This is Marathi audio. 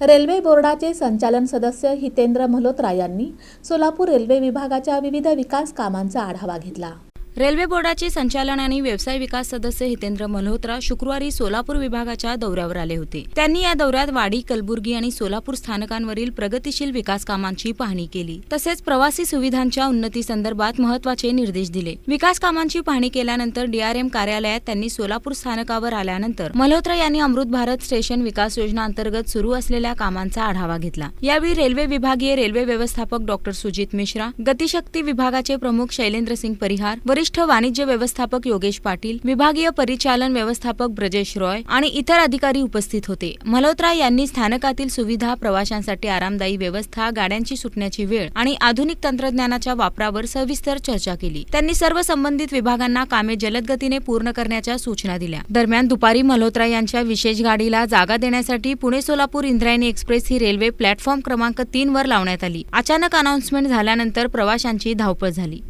रेल्वे बोर्डाचे संचालन सदस्य हितेंद्र मल्होत्रा यांनी सोलापूर रेल्वे विभागाच्या विविध विकास कामांचा आढावा घेतला. रेल्वे बोर्डाचे संचालन आणि व्यवसाय विकास सदस्य हितेंद्र मल्होत्रा शुक्रवारी सोलापूर विभागाच्या दौऱ्यावर आले होते. त्यांनी या दौऱ्यात वाडी कलबुर्गी आणि सोलापूर स्थानकांवरील प्रगतीशील विकास कामांची पाहणी केली. तसेच प्रवासी सुविधांच्या उन्नती संदर्भात महत्त्वाचे निर्देश दिले. विकास कामांची पाहणी केल्यानंतर डीआरएम कार्यालयात त्यांनी सोलापूर स्थानकावर आल्यानंतर मल्होत्रा यांनी अमृत भारत स्टेशन विकास योजना अंतर्गत सुरू असलेल्या कामांचा आढावा घेतला. यावेळी रेल्वे विभागीय रेल्वे व्यवस्थापक डॉक्टर सुजित मिश्रा गतिशक्ती विभागाचे प्रमुख शैलेंद्र सिंग परिहार वरिष्ठ वाणिज्य व्यवस्थापक योगेश पाटील विभागीय परिचालन व्यवस्थापक ब्रजेश रॉय आणि इतर अधिकारी उपस्थित होते. मल्होत्रा यांनी स्थानकातील सुविधा प्रवाशांसाठी आरामदायी व्यवस्था गाड्यांची सुटण्याची वेळ आणि आधुनिक तंत्रज्ञानाच्या वापरावर सविस्तर चर्चा केली. त्यांनी सर्व संबंधित विभागांना कामे जलद गतीने पूर्ण करण्याच्या सूचना दिल्या. दरम्यान दुपारी मल्होत्रा यांच्या विशेष गाडीला जागा देण्यासाठी पुणे सोलापूर इंद्रायणी एक्सप्रेस ही रेल्वे प्लॅटफॉर्म क्रमांक तीन वर लावण्यात आली. अचानक अनाऊन्समेंट झाल्यानंतर प्रवाशांची धावपळ झाली.